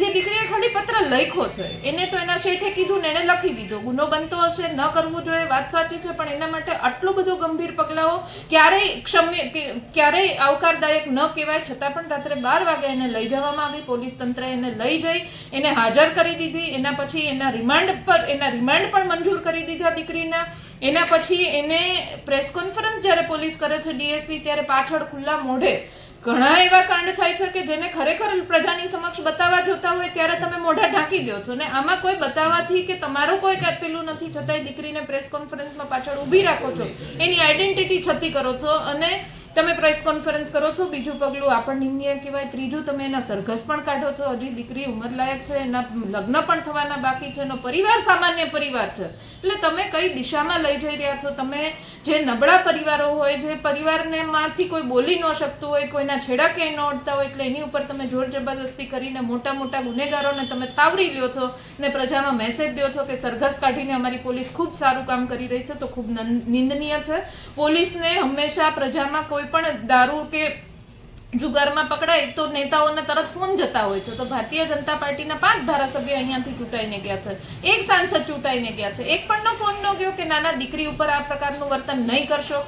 જે દીકરીએ ખાલી પત્ર લખ્યો છે, એને તો એના શેઠે કીધું ને એને લખી દીધો. ગુનો બનતો હશે, ન કરવું જોઈએ, વાત સાચી છે, પણ એના માટે આટલું બધું ગંભીર પગલાઓ ક્યારેય ક્ષમ્ય ક્યારેય આવકારદાયક ન કહેવાય, છતાં પણ રાત્રે બાર વાગે એને લઈ જવામાં આવી, પોલીસ તંત્રએ એને લઈ જઈ, એને હાજર કરી દીધી, એના પછી એના રિમાન્ડ પર, એના રિમાન્ડ પણ મંજૂર કરી દીધા દીકરીના. એના પછી એને પ્રેસ કોન્ફરન્સ જ્યારે પોલીસ કરે છે, ડીએસપી ત્યારે પાછળ ખુલ્લા મોઢે ઘણા એવા કાંડ થાય છે કે જેને ખરેખર પ્રજાની સમક્ષ બતાવવા જોતા હોય ત્યારે તમે મોઢા ઢાંકી દો છો. ને આમાં કોઈ બતાવવાથી કે તમારું કોઈ પેલું નથી, છતાંય દીકરીને પ્રેસ કોન્ફરન્સમાં પાછળ ઊભી રાખો છો. એની આઈડેન્ટિટી છતી કરો છો અને તમે પ્રેસ કોન્ફરન્સ કરો છો, બીજું પગલું આપણ નિમ્ય કહેવાય, ત્રીજું તમે એના સરઘસ પણ કાઢો છો. હજી દીકરી ઉંમરલાયક છે, એના લગ્ન પણ થવાના બાકી છે, એનો પરિવાર સામાન્ય પરિવાર છે. એટલે તમે કઈ દિશામાં લઈ જઈ રહ્યા છો? તમે જે નબળા પરિવારો હોય, જે પરિવારને માંથી કોઈ બોલી ન શકતું હોય, કોઈના છેડા ક્યાંય ન અડતા હોય, એટલે એની ઉપર તમે જોર જબરદસ્તી કરીને મોટા મોટા ગુનેગારોને તમે છાવરી લ્યો છો ને પ્રજામાં મેસેજ દો છો કે સરઘસ કાઢીને અમારી પોલીસ ખૂબ સારું કામ કરી રહી છે, તો ખૂબ નિંદનીય છે. પોલીસને હંમેશા પ્રજામાં કોઈ પણ દારૂ કે જુગારમાં પકડાય તો નેતાઓના તરત ફોન જતા હોય છે. તો ભારતીય જનતા પાર્ટીના પાંચ ધારાસભ્ય અહીંયાથી ચૂંટાઈને ગયા છે. એક સાંસદ ચૂંટાઈને ગયા છે. એક પણ ફોન ન ગયો કે નાના દીકરી ઉપર આ પ્રકારનું વર્તન નહીં કરશો.